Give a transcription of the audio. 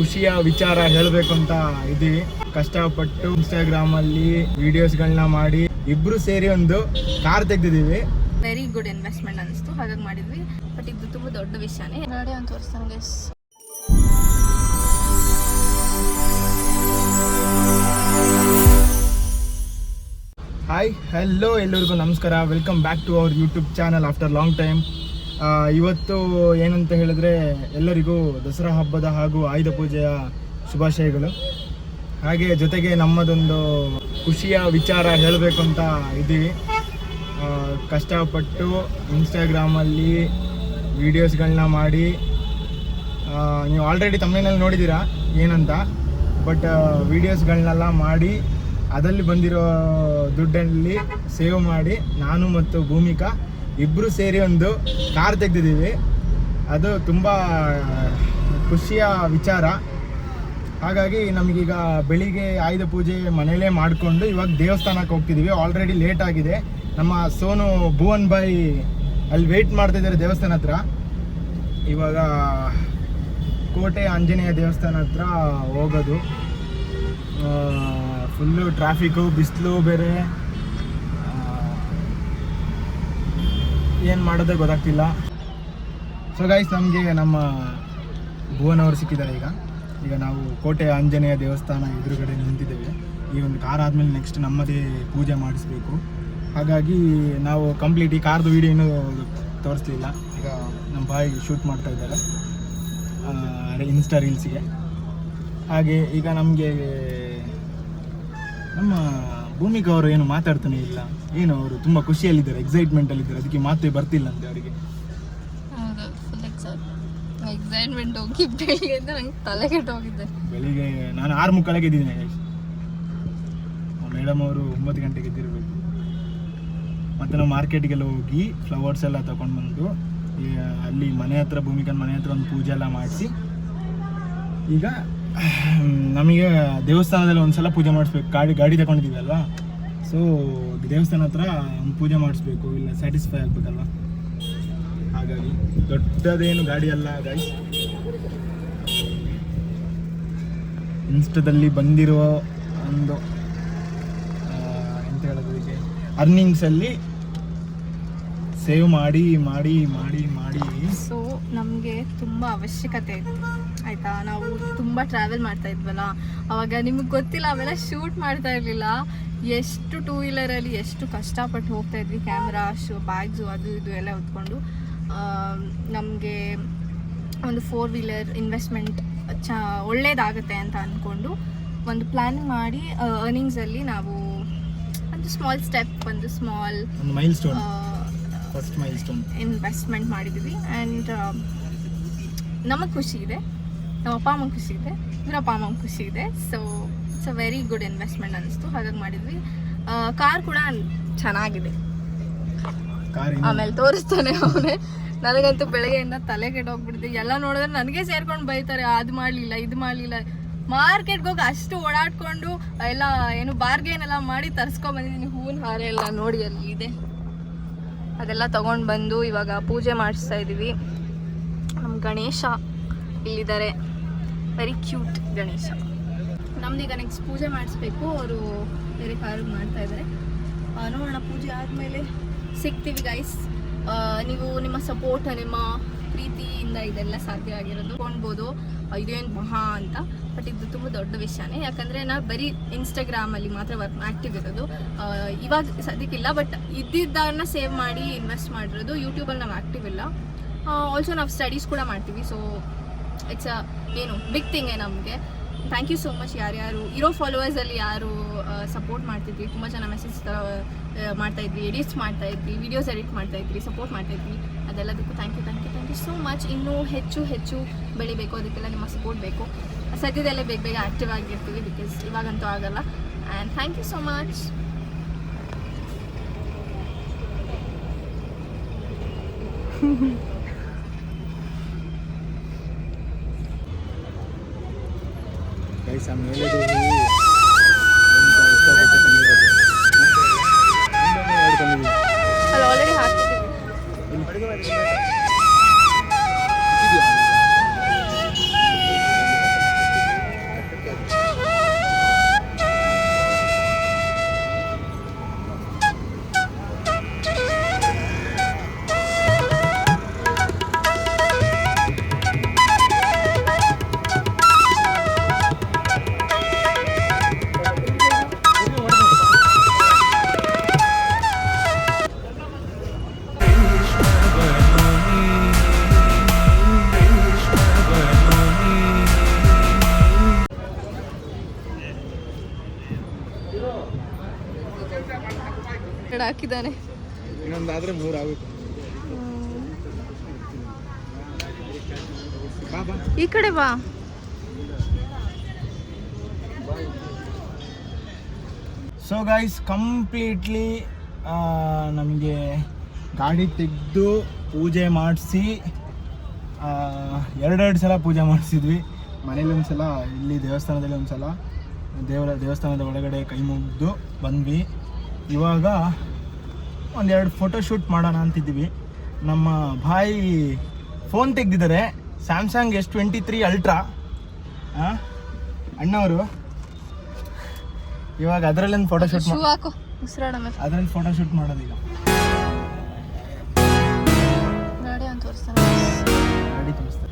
ಖುಷಿಯ ವಿಚಾರ ಹೇಳಬೇಕು ಅಂತ ಇದೀವಿ ಕಷ್ಟಪಟ್ಟು ಇನ್ಸ್ಟಾಗ್ರಾಮ್ ಅಲ್ಲಿ ವಿಡಿಯೋಸ್ಗಳನ್ನ ಮಾಡಿ ಇಬ್ರು ಸೇರಿ ಒಂದು ಕಾರ್ ತೆಗ್ದಿದೀವಿ ವೆರಿ ಗುಡ್ ಇನ್ವೆಸ್ಟ್ಮೆಂಟ್ ಅನಿಸ್ತು. ಹಾಗಾಗಿ ಮಾಡಿದ್ವಿ. ಬಟ್ ಇದು ತುಂಬಾ ದೊಡ್ಡ ವಿಷಯನೇ. ನೋಡಿ ಅಂತ ತೋರಿಸ್ತಾನೆ ಹಾಯ್ ಹಲೋ ಎಲ್ಲರಿಗೂ ನಮಸ್ಕಾರ. Welcome back to our YouTube channel after long time ಇವತ್ತು ಏನಂತ ಹೇಳಿದ್ರೆ ಎಲ್ಲರಿಗೂ ದಸರಾ ಹಬ್ಬದ ಹಾಗೂ ಆಯುಧ ಪೂಜೆಯ ಶುಭಾಶಯಗಳು. ಹಾಗೆ ಜೊತೆಗೆ ನಮ್ಮದೊಂದು ಖುಷಿಯ ವಿಚಾರ ಹೇಳಬೇಕು ಅಂತ ಇದ್ದೀವಿ. ಕಷ್ಟಪಟ್ಟು ಇನ್ಸ್ಟಾಗ್ರಾಮಲ್ಲಿ ವೀಡಿಯೋಸ್ಗಳನ್ನ ಮಾಡಿ ನೀವು ಆಲ್ರೆಡಿ ತಮ್ಮನಲ್ಲಿ ನೋಡಿದ್ದೀರಾ ಏನಂತ? ಬಟ್ ವೀಡಿಯೋಸ್ಗಳನ್ನೆಲ್ಲ ಮಾಡಿ ಅದರಲ್ಲಿ ಬಂದಿರೋ ದುಡ್ಡಲ್ಲಿ ಸೇವ್ ಮಾಡಿ, ನಾನು ಮತ್ತು ಭೂಮಿಕಾ ಇಬ್ಬರು ಸೇರಿ ಒಂದು ಕಾರ್ ತೆಗೆದಿದ್ದೀವಿ. ಅದು ತುಂಬ ಖುಷಿಯ ವಿಚಾರ. ಹಾಗಾಗಿ ನಮಗೀಗ ಬೆಳಿಗ್ಗೆ ಆಯುಧ ಪೂಜೆ ಮನೇಲೇ ಮಾಡಿಕೊಂಡು ಇವಾಗ ದೇವಸ್ಥಾನಕ್ಕೆ ಹೋಗ್ತಿದ್ದೀವಿ ಆಲ್ರೆಡಿ ಲೇಟ್ ಆಗಿದೆ. ನಮ್ಮ ಸೋನು ಭುವನ್ ಬಾಯಿ ಅಲ್ಲಿ ವೆಯ್ಟ್ ಮಾಡ್ತಿದ್ದಾರೆ ದೇವಸ್ಥಾನ ಹತ್ರ. ಇವಾಗ ಕೋಟೆ ಆಂಜನೇಯ ದೇವಸ್ಥಾನ ಹತ್ರ ಹೋಗೋದು. ಫುಲ್ಲು ಟ್ರಾಫಿಕ್ಕು ಬಿಸಿಲು ಬೇರೆ. ಏನು ಮಾಡೋದೇ ಗೊತ್ತಾಗ್ತಿಲ್ಲ. ಸೊ ಗೈಸ್ ನಮಗೆ ನಮ್ಮ ಭುವನ್ ಅವರು ಸಿಕ್ಕಿದ್ದಾರೆ ಈಗ. ಈಗ ನಾವು ಕೋಟೆ ಆಂಜನೇಯ ದೇವಸ್ಥಾನ ಎದುರುಗಡೆ ನಿಂತಿದ್ದೇವೆ. ಈ ಒಂದು ಕಾರ್ ಆದಮೇಲೆ ನೆಕ್ಸ್ಟ್ ನಮ್ಮದೇ ಪೂಜೆ ಮಾಡಿಸ್ಬೇಕು. ಹಾಗಾಗಿ ನಾವು ಕಂಪ್ಲೀಟ್ ಈ ಕಾರ್ದು ವೀಡಿಯೋ ಇನ್ನೂ ತೋರಿಸ್ಲಿಲ್ಲ. ಈಗ ನಮ್ಮ ಬಾಯಿ ಶೂಟ್ ಮಾಡ್ತಾ ಇದ್ದಾರೆ. ಇನ್ಸ್ಟಾ ರೀಲ್ಸಿಗೆ ಹಾಗೆ ಈಗ ನಮಗೆ ನಮ್ಮ ಭೂಮಿಕಾ ಅವರು ಏನು ಮಾತಾಡ್ತಾನೆ ಇಲ್ಲ. ಏನು ಅವರು ತುಂಬ ಖುಷಿಯಲ್ಲಿದ್ದಾರೆ ಇದ್ದಾರೆ ಅದಕ್ಕೆ ಮಾತೇ ಬರ್ತಿಲ್ಲ ಅಂತೆ ಅವರಿಗೆ. ಹೌದು ಫುಲ್ ಎಕ್ಸೈಟ್ಮೆಂಟ್ ಹೋಗಿ ಬೆಳಿಗ್ಗೆ ನಂಗೆ ತಲೆ ಕೆಟ್ಟೋಗಿದ್ದೆ ಬೆಳಿಗ್ಗೆ ನಾನು ಆರು ಮುಕ್ಕಾಲಿಗೆ ಎದ್ದಿದ್ದೀನಿ. ಮೇಡಮ್ ಅವರು ಒಂಬತ್ತು ಗಂಟೆಗೆ ಎದ್ದಿರಬೇಕು. ಮತ್ತೆ ನಾವು ಮಾರ್ಕೆಟ್ಗೆಲ್ಲ ಹೋಗಿ ಫ್ಲವರ್ಸ್ ಎಲ್ಲ ತಗೊಂಡು ಬಂದು ಅಲ್ಲಿ ಮನೆ ಹತ್ರ ಭೂಮಿಕನ ಮನೆ ಹತ್ರ ಒಂದು ಪೂಜೆ ಎಲ್ಲ ಮಾಡಿಸಿ ಈಗ ನಮಗೆ ದೇವಸ್ಥಾನದಲ್ಲಿ ಒಂದ್ಸಲ ಪೂಜೆ ಮಾಡಿಸ್ಬೇಕು. ಗಾಡಿ ಗಾಡಿ ತಗೊಂಡಿದ್ದೀವಿ ಅಲ್ವಾ? ಸೊ, ದೇವಸ್ಥಾನ ಹತ್ರ ಪೂಜೆ ಮಾಡಿಸ್ಬೇಕು. ಇಲ್ಲ ಸ್ಯಾಟಿಸ್ಫೈ ಆಗ್ಬೇಕಲ್ವಾ? ಹಾಗಾಗಿ, ದೊಡ್ಡದೇನು ಗಾಡಿ ಅಲ್ಲ ಗಾಡಿ ಇನ್ಸ್ಟಾದಲ್ಲಿ ಬಂದಿರುವ ಒಂದು ಎಂತ ಹೇಳೋದು ಅರ್ನಿಂಗ್ಸಲ್ಲಿ ಸೇವ್ ಮಾಡಿ ಮಾಡಿ ಮಾಡಿ ಮಾಡಿ. ಸೊ ನಮಗೆ ತುಂಬ ಅವಶ್ಯಕತೆ ಇತ್ತು. ಆಯಿತಾ? ನಾವು ತುಂಬ ಟ್ರಾವೆಲ್ ಮಾಡ್ತಾ ಇದ್ವಲ್ಲ? ಅವಾಗ ನಿಮಗೆ ಗೊತ್ತಿಲ್ಲ ಅವೆಲ್ಲ ಶೂಟ್ ಮಾಡ್ತಾ ಇರಲಿಲ್ಲ. ಎಷ್ಟು ಟೂ ವೀಲರಲ್ಲಿ ಎಷ್ಟು ಕಷ್ಟಪಟ್ಟು ಹೋಗ್ತಾ ಇದ್ವಿ ಕ್ಯಾಮ್ರಾ ಶೂ ಬ್ಯಾಗ್ಸು ಅದು ಇದು ಎಲ್ಲ ಹೊತ್ಕೊಂಡು. ನಮಗೆ ಒಂದು ಫೋರ್ ವೀಲರ್ ಇನ್ವೆಸ್ಟ್ಮೆಂಟ್ ಚ ಒಳ್ಳೇದಾಗುತ್ತೆ ಅಂತ ಅಂದ್ಕೊಂಡು ಒಂದು ಪ್ಲ್ಯಾನ್ ಮಾಡಿ ಅರ್ನಿಂಗ್ಸಲ್ಲಿ ನಾವು ಒಂದು ಸ್ಮಾಲ್ ಸ್ಟೆಪ್ ಒಂದು ಸ್ಮಾಲ್ ಮೈಲ್ ಸ್ಟೋನ್ ಇನ್ವೆಸ್ಟ್ಮೆಂಟ್ ಮಾಡಿದ್ವಿ ಆ್ಯಂಡ್ ನಮಗೆ ಖುಷಿ ಇದೆ. ನಮ್ಮ ಅಪ್ಪ ಅಮ್ಮಂಗೆ ಖುಷಿ ಇದೆ. ಇವ್ರ ಅಪ್ಪ ಅಮ್ಮಂಗೆ ಖುಷಿ ಇದೆ. So it's a very good investment ಅನಿಸ್ತು. ಹಾಗಾಗಿ ಮಾಡಿದ್ವಿ. ಕಾರ್ ಕೂಡ ಚೆನ್ನಾಗಿದೆ. ಕಾರ್ ಆಮೇಲೆ ತೋರಿಸ್ತಾನೆ ಅವನೇ. ನನಗಂತೂ ಬೆಳಗ್ಗೆಯಿಂದ ತಲೆ ಕೆಟ್ಟೋಗ್ಬಿಡ್ತು. ಎಲ್ಲ ನೋಡಿದ್ರೆ ನನಗೆ ಸೇರ್ಕೊಂಡು ಬೈತಾರೆ ಅದು ಮಾಡಲಿಲ್ಲ ಇದು ಮಾಡಲಿಲ್ಲ. ಮಾರ್ಕೆಟ್ಗೆ ಹೋಗಿ ಅಷ್ಟು ಓಡಾಡ್ಕೊಂಡು ಎಲ್ಲ ಏನು ಬಾರ್ಗೇನ್ ಎಲ್ಲ ಮಾಡಿ ತರ್ಸ್ಕೊಂಡ್ ಬಂದಿದ್ದೀನಿ. ಹೂವಿನ ಹಾರ ಎಲ್ಲ ನೋಡಿ ಅಲ್ಲಿ ಇದೆ. ಅದೆಲ್ಲ ತಗೊಂಡು ಬಂದು ಇವಾಗ ಪೂಜೆ ಮಾಡಿಸ್ತಾ ಇದ್ದೀವಿ ನಮ್ಮ ಗಣೇಶ ಇಲ್ಲಿದ್ದಾರೆ. Very cute Ganesha. ನಮ್ದು ನೆಕ್ಸ್ಟ್ ಪೂಜೆ ಮಾಡಿಸ್ಬೇಕು. ಅವರು ಬೇರೆ ಕಾರಿಗೆ ಮಾಡ್ತಾ ಇದ್ದಾರೆ. ನೋಡೋಣ, ಪೂಜೆ ಆದಮೇಲೆ ಸಿಗ್ತೀವಿ ಗೈಸ್ ನೀವು ನಿಮ್ಮ ಸಪೋರ್ಟ್ ನಿಮ್ಮ ಪ್ರೀತಿಯಿಂದ ಇದೆಲ್ಲ ಸಾಧ್ಯ ಆಗಿರೋದು ಕೊಂಡ್ಬೋದು ಇದೇನು ಮಹಾ ಅಂತ. ಬಟ್ ಇದು ತುಂಬ ದೊಡ್ಡ ವಿಷಯನೇ. ಯಾಕಂದರೆ ನಾವು ಬರೀ ಇನ್ಸ್ಟಾಗ್ರಾಮಲ್ಲಿ ಮಾತ್ರ ವರ್ಕ್ ಆ್ಯಕ್ಟಿವ್ ಇರೋದು. ಇವಾಗ ಸದ್ಯಕ್ಕಿಲ್ಲ ಬಟ್ ಇದ್ದಿದ್ದನ್ನ ಸೇವ್ ಮಾಡಿ ಇನ್ವೆಸ್ಟ್ ಮಾಡಿರೋದು ಯೂಟ್ಯೂಬಲ್ಲಿ ನಾವು ಆ್ಯಕ್ಟಿವ್ ಇಲ್ಲ. ಆಲ್ಸೋ ನಾವು ಸ್ಟಡೀಸ್ ಕೂಡ ಮಾಡ್ತೀವಿ. ಸೊ ಇಟ್ಸ್ ಅ ಏನು ಬಿಗ್ ಥಿಂಗೇ ನಮಗೆ. ಥ್ಯಾಂಕ್ ಯು ಸೋ ಮಚ್ ಯಾರ್ಯಾರು, ಇರೋ ಫಾಲೋವರ್ಸಲ್ಲಿ ಯಾರು ಸಪೋರ್ಟ್ ಮಾಡ್ತಿದ್ವಿ. ತುಂಬ ಜನ ಮೆಸೇಜ್ ಮಾಡ್ತಾ ಇದ್ವಿ ಎಡಿಟ್ಸ್ ಮಾಡ್ತಾ ಇದ್ವಿ ವಿಡಿಯೋಸ್ ಎಡಿಟ್ ಮಾಡ್ತಾ ಇದ್ವಿ ಸಪೋರ್ಟ್ ಮಾಡ್ತಾ ಇದ್ವಿ. ಅದೆಲ್ಲದಕ್ಕೂ thank you thank you thank you so much ಇನ್ನೂ ಹೆಚ್ಚು ಹೆಚ್ಚು ಬೆಳಿಬೇಕು. ಅದಕ್ಕೆಲ್ಲ ನಿಮ್ಮ ಸಪೋರ್ಟ್ ಬೇಕು. ಸದ್ಯದಲ್ಲೇ ಬೇಗ ಬೇಗ ಆ್ಯಕ್ಟಿವ್ ಆಗಿರ್ತೀವಿ ಬಿಕಾಸ್ ಇವಾಗಂತೂ ಆಗಲ್ಲ. And thank you so much ಸಮಯ ಹಾಕಿದ್ದಾನೆ. ಇನ್ನೊಂದಾದ್ರೆ ಮೂರು ಆಗುತ್ತೆ. ಈ ಕಡೆ ಬಾ. ಸೊ ಗೈಸ್ ಕಂಪ್ಲೀಟ್ಲಿ ನಮಗೆ ಗಾಡಿ ತೆಗೆದು ಪೂಜೆ ಮಾಡಿಸಿ ಎರಡೆರಡು ಸಲ ಪೂಜೆ ಮಾಡಿಸಿದ್ವಿ. ಮನೇಲಿ ಒಂದು ಸಲ ಇಲ್ಲಿ ದೇವಸ್ಥಾನದಲ್ಲಿ ಒಂದು ಸಲ ದೇವರ ದೇವಸ್ಥಾನದ ಒಳಗಡೆ ಕೈ ಮುಗಿದು ಬಂದ್ವಿ. ಇವಾಗ ಒಂದೆರಡು ಫೋಟೋ ಶೂಟ್ ಮಾಡೋಣ ಅಂತಿದ್ದೀವಿ. ನಮ್ಮ ಬಾಯಿ ಫೋನ್ ತೆಗೆದಿದ್ದಾರೆ. Samsung S twenty three ultra ಅಣ್ಣವರು ಇವಾಗ ಅದರಲ್ಲೊಂದು ಫೋಟೋಶೂಟ್ ಅದರಲ್ಲಿ ಫೋಟೋಶೂಟ್ ಮಾಡೋದು ಫೋಟೋ ಗಾಡಿ ತೋರಿಸ್ತಾರೆ